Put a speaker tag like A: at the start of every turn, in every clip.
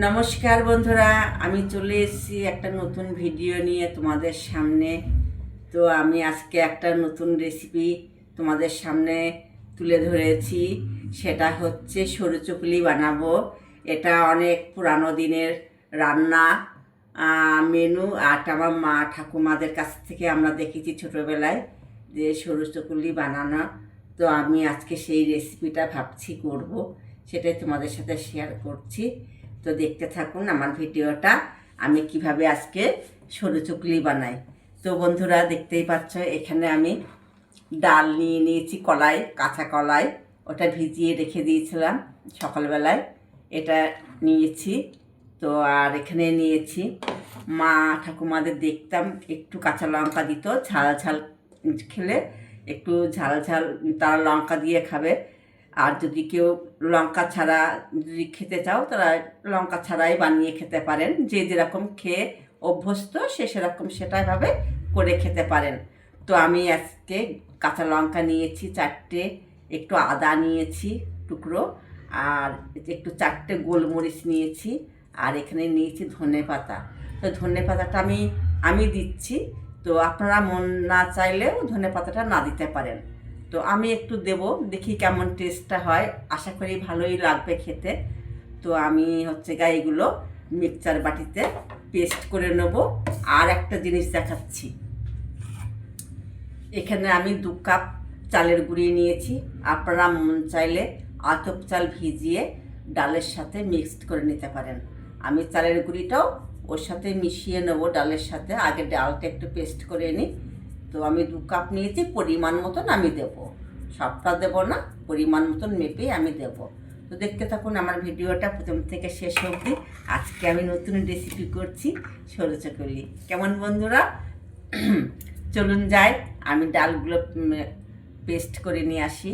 A: নমস্কার বন্ধুরা, আমি চলে এসেছি একটা নতুন ভিডিও নিয়ে তোমাদের সামনে। তো আমি আজকে একটা নতুন রেসিপি তোমাদের সামনে তুলে ধরেছি। সেটা হচ্ছে সরু চুকলি বানাবো। এটা অনেক পুরানো দিনের রান্না। মেনু আর আমার মা ঠাকুমাদের কাছ থেকে আমরা দেখেছি ছোটোবেলায় যে সরু চকুলি বানানো। তো আমি আজকে সেই রেসিপিটা ভাবছি করব, সেটাই তোমাদের সাথে শেয়ার করছি। তো দেখতে থাকুন আমার ভিডিওটা, আমি কীভাবে আজকে সরু চুকলি বানাই। তো বন্ধুরা দেখতেই পাচ্ছ, এখানে আমি ডাল নিয়ে নিয়েছি, কলাই, কাঁচা কলাই, ওটা ভিজিয়ে রেখে দিয়েছিলাম সকালবেলায়। এটা নিয়েছি, তো আর এখানে নিয়েছি, মা ঠাকুমাদের দেখতাম একটু কাঁচা লঙ্কা দিত, ঝাল ঝাল খেলে একটু ঝাল ঝাল, তারা লঙ্কা দিয়ে খাবে। আর যদি কেউ লঙ্কা ছাড়া যদি খেতে চাও, তারা লঙ্কা ছাড়াই বানিয়ে খেতে পারেন। যে যেরকম খেয়ে অভ্যস্ত, সে সেরকম সেটাইভাবে করে খেতে পারেন। তো আমি আজকে কাঁচা লঙ্কা নিয়েছি, চারটে, একটু আদা নিয়েছি টুকরো, আর একটু চারটে গোলমরিচ নিয়েছি, আর এখানে নিয়েছি ধনে পাতা। তো ধনে পাতাটা আমি আমি দিচ্ছি। তো আপনারা মন না চাইলেও ধনে পাতাটা না দিতে পারেন। তো আমি একটু দেব, দেখি কেমন টেস্টটা হয়। আশা করি ভালোই লাগবে খেতে। তো আমি হচ্ছে গাইগুলো মিক্সচার বাটিতে পেস্ট করে নেব। আর একটা জিনিস দেখাচ্ছি। এখানে আমি দু কাপ চালের গুঁড়ি নিয়েছি। আপনারা মন চাইলে আতপ চাল ভিজিয়ে ডালের সাথে মিক্সড করে নিতে পারেন। আমি চালের গুঁড়িটাও ওর সাথে মিশিয়ে নেব ডালের সাথে। আগে ডালটা একটু পেস্ট করে নিই। তো আমি দু কাপ নিয়েছি, পরিমাণ মতন আমি দেব। সবটা দেব না, পরিমাণ মতন মেপেই আমি দেব। তো দেখতে থাকুন আমার ভিডিওটা প্রথম থেকে শেষ অবধি। আজকে আমি নতুন রেসিপি করছি সরু চকলি। কেমন বন্ধুরা? চলুন যাই, আমি ডালগুলো পেস্ট করে নিয়ে আসি।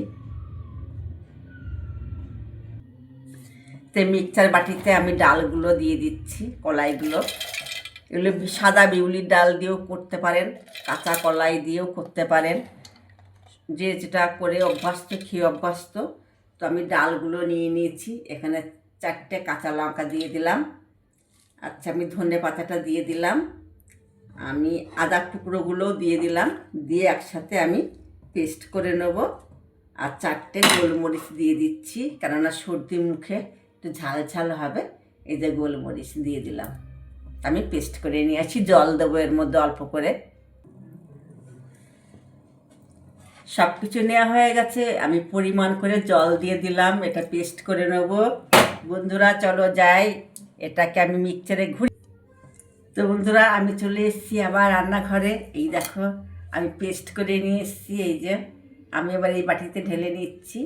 A: তো মিক্সচার বাটিতে আমি ডালগুলো দিয়ে দিচ্ছি, কলাইগুলো। এগুলো সাদা বিউলির ডাল দিয়েও করতে পারেন, কাঁচা কলাই দিয়েও করতে পারেন। যে যেটা করে অভ্যস্ত, খেয়ে অভ্যস্ত। তো আমি ডালগুলো নিয়ে নিয়েছি, এখানে চারটে কাঁচা লঙ্কা দিয়ে দিলাম। আচ্ছা আমি ধনে পাতাটা দিয়ে দিলাম। আমি আদা টুকরোগুলোও দিয়ে দিলাম, দিয়ে একসাথে আমি পেস্ট করে নেব। আর চারটে গোলমরিচ দিয়ে দিচ্ছি, কেননা সর্দি মুখে একটু ঝাল ঝাল হবে। এই যে গোলমরিচ দিয়ে দিলাম। আমি পেস্ট করে নিয়ে আসি, জল দেবো এর মধ্যে অল্প করে। সব কিছু নেওয়া হয়ে গেছে, আমি পরিমাণ করে জল দিয়ে দিলাম, এটা পেস্ট করে নেব। বন্ধুরা, চলো যাই, এটাকে আমি মিক্সচারে ঘুরি তো বন্ধুরা, আমি চলে এসেছি আবার রান্নাঘরে। এই দেখো, আমি পেস্ট করে নিয়ে এসেছি, এই যে আমি এবার এই বাটিতে ঢেলে নিচ্ছি।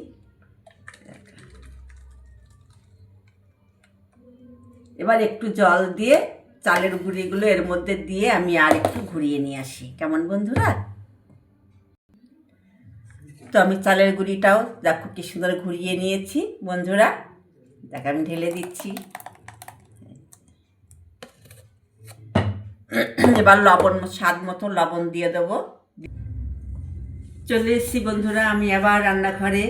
A: এবার একটু জল দিয়ে চালের গুঁড়িগুলো এর মধ্যে দিয়ে আমি আর একটু ঘুরিয়ে নিয়ে আসি। কেমন বন্ধুরা? তো আমি চালের গুঁড়িটাও দেখো কি সুন্দর ঘুরিয়ে নিয়েছি, বন্ধুরা। দেখ, আমি ঢেলে দিচ্ছি। এবার লবণ, স্বাদ মতো লবণ দিয়ে দেবো। চলে এসেছি বন্ধুরা, আমি আবার রান্নাঘরে।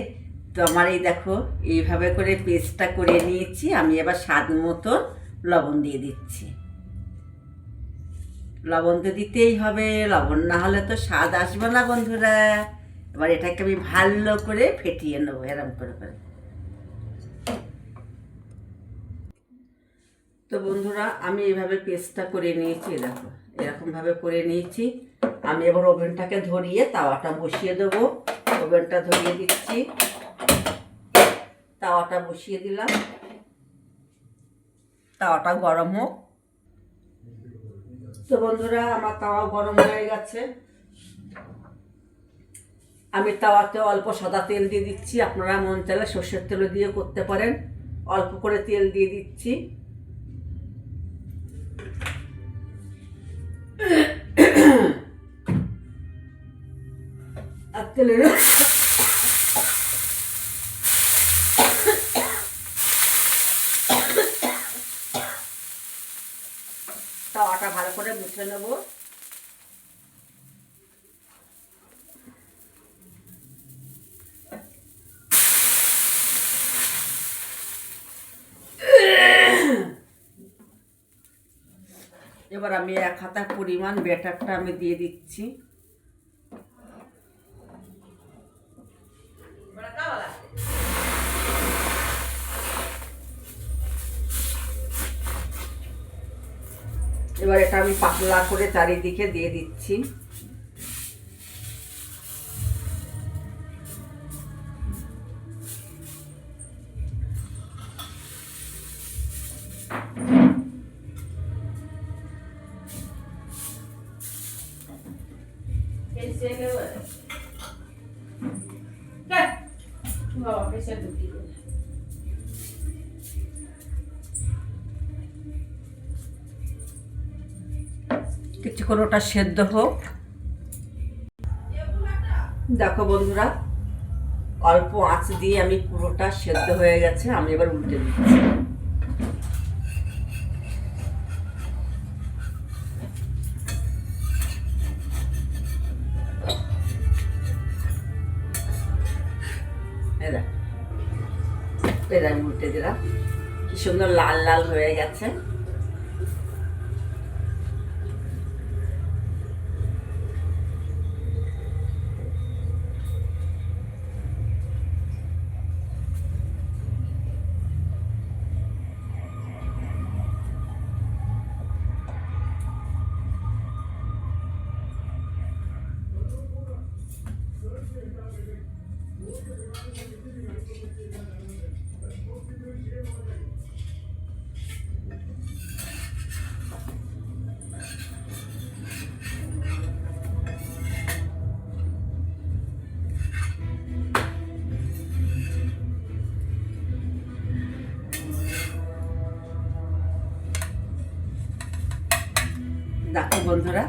A: তো আমার এই দেখো, এইভাবে করে পেস্টটা করে নিয়েছি। আমি এবার স্বাদ মতো লবণ দিয়ে দিচ্ছি। লবণ তো দিতেই হবে, লবণ না হলে তো স্বাদ আসবে না বন্ধুরা। এবার এটাকে আমি ভালো করে ফেটিয়ে নেব, এরম করে করে। তো বন্ধুরা, আমি এইভাবে পেস্টটা করে নিয়েছি দেখো, এরকমভাবে করে নিয়েছি। আমি এবার ওভেনটাকে ধরিয়ে তাওয়াটা বসিয়ে দেবো। ওভেনটা ধরিয়ে দিচ্ছি। তাওয়াটা বসিয়ে দিলাম। তাওয়াটা গরম হোক। তো বন্ধুরা, আমার তাওয়া গরম হয়ে গেছে। আমি তাওয়াতে অল্প সাদা তেল দিয়ে দিচ্ছি। আপনারা মন চাইলে সর্ষের তেলও দিয়ে করতে পারেন। অল্প করে তেল দিয়ে দিচ্ছি। আর তেলের ভালো করে মুছে নেব। এবার আমি এক হাতা পরিমাণ ব্যাটারটা আমি দিয়ে দিচ্ছি। এবার এটা আমি পাতলা করে চারিদিকে দিয়ে দিচ্ছি। কিছুক্ষণ ওটা সেদ্ধ হোক। দেখো বন্ধুরা, অল্প আঁচ দিয়ে আমি পুরোটা সেদ্ধ হয়ে গেছে, আমি এবার উল্টে দিচ্ছি। আমি উল্টে দিলাম। কি সুন্দর লাল লাল হয়ে গেছে। দেখো বন্ধুরা।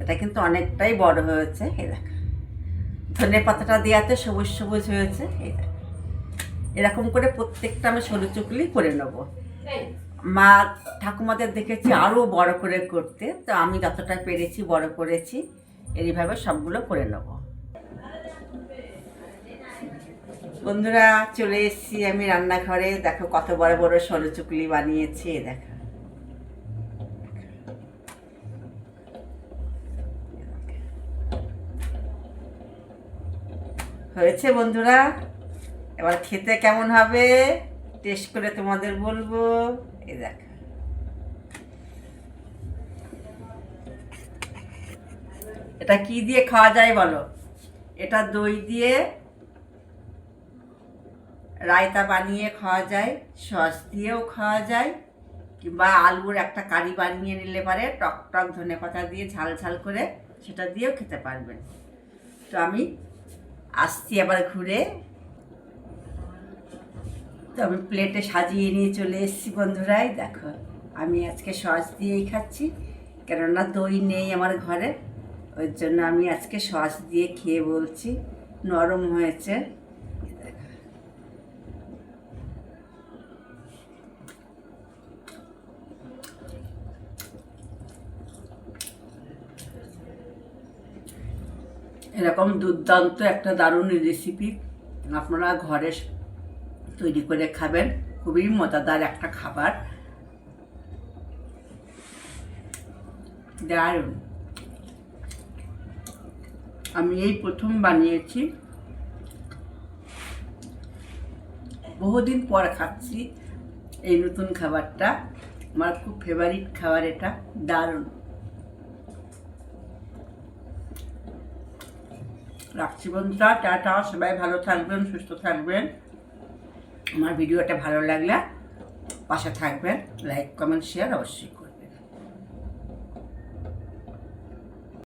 A: এটা কিন্তু অনেকটাই বড় হয়েছে এই দেখো। ধনে পাতাটা দেওয়াতে সবুজ সবুজ হয়েছে এই দেখো। এরকম করে প্রত্যেকটা আমি সরু চুকলি করে নেব। মা ঠাকুমাদের দেখেছি আরও বড় করে করতে, তো আমি যতটা পেরেছি বড় করেছি এইভাবে সবগুলো করে নেব। বন্ধুরা, চলে এসেছি আমি রান্নাঘরে। দেখো কত বড় বড় সরু চুকলি বানিয়েছি দেখো। হয়েছে বন্ধুরা? এবার খেতে কেমন হবে? টেস্ট করে তোমাদের বলব। এই দেখ। এটা কি দিয়ে খাওয়া যায় বলো? এটা দই দিয়ে রায়তা বানিয়ে খাওয়া যায়, সস দিয়েও খাওয়া যায়, কিংবা আলুর একটা কারি বানিয়ে নিলে পারে, টক টক ধনে পাতা দিয়ে ঝাল ঝাল করে সেটা দিয়েও খেতে পারবেন। তো আমি আসছি আবার ঘুরে। তো আমি প্লেটে সাজিয়ে নিয়ে চলে এসেছি বন্ধুরাই দেখো, আমি আজকে সস দিয়েই খাচ্ছি, কেননা দই নেই আমার ঘরে, ওই জন্য আমি আজকে সস দিয়ে খেয়ে বলছি, নরম হয়েছে। এরকম দুর্দান্ত একটা দারুণ রেসিপি আপনারা ঘরে তৈরি করে খাবেন। খুবই মজাদার একটা খাবার। দারুণ। আমি এই প্রথম বানিয়েছি। বহুদিন পর খাচ্ছি এই নতুন খাবারটা। আমার খুব ফেভারিট খাবার এটা, দারুণ। রাখছি বন্ধুরা, টাটা, সবাই ভালো থাকবেন, সুস্থ থাকবেন আমার ভিডিওটা ভালো লাগলে পাশে থাকবেন, লাইক, কমেন্ট শেয়ার অবশ্যই।